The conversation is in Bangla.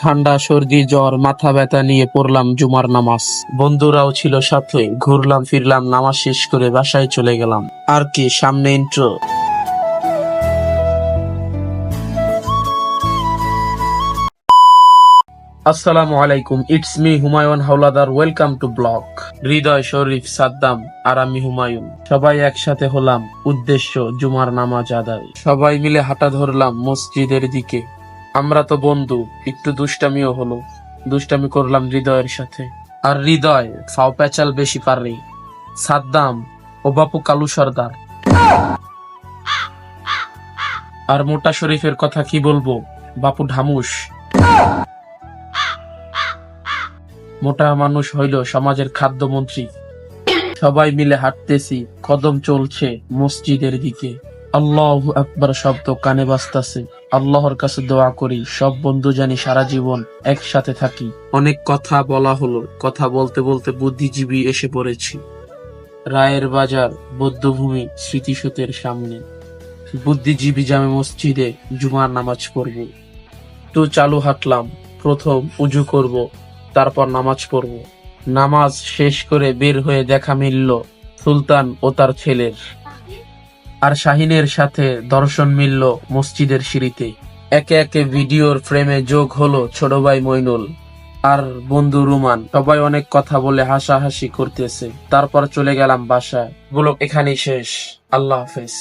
ঠান্ডা, সর্দি, জ্বর, মাথা ব্যথা নিয়ে পড়লাম জুমার নামাজ। বন্ধুরাও ছিল সাথে, ঘুরলাম, ফিরলাম, নামাজ শেষ করে বাসায় চলে গেলাম। আর কি, সামনে ইন্ট্রো আসসালামু আলাইকুম it's me Humayun Howlader welcome to blog Hridoy Sharif Saddam, আর আমি হুমায়ুন। সবাই একসাথে হলাম, উদ্দেশ্য জুমার নামাজ আদায়। সবাই মিলে হাঁটা ধরলাম মসজিদের দিকে। আমরা তো বন্ধু, একটু দুষ্টামিও হলো। দুষ্টামি করলাম হৃদয়ের সাথে। আর হৃদয়, ফাও প্যাচাল বেশি পারে সাদ্দাম ও বাপু কালু সর্দার। আর মোটা শরীফের কথা কি বলব? বাপু ঢামুস মোটা মানুষ হইল সমাজের খাদ্যমন্ত্রী। সবাই মিলে হাঁটতেছি, কদম চলছে মসজিদের দিকে। আল্লাহ আকবার শব্দ কানে বাজতাছে। আল্লাহর কাছে দোয়া করি সব বন্ধু জানি সারা জীবন একসাথে থাকি। অনেক কথা বলা হলো কথা বলতে বলতে বুদ্ধিজীবী এসে পড়েছি। রায়ের বাজার বৌদ্ধভূমি স্মৃতিসূতের সামনে। বুদ্ধিজীবী জামে মসজিদে জুমার নামাজ পড়ব। তো চালু হাঁটলাম প্রথম উজু করব তারপর নামাজ পড়ব। নামাজ শেষ করে বের হয়ে দেখা মিলল সুলতান ও তার ছেলের। আর শাহিনের সাথে দর্শন মিলল মসজিদের সিঁড়িতে। একে একে ভিডিওর ফ্রেমে যোগ হলো ছোট ভাই মইনুল আর বন্ধু রুমান। সবাই অনেক কথা বলে হাসাহাসি করতেছে। তারপর চলে গেলাম বাসায়। গুলো এখানেই শেষ। আল্লাহ হাফেজ।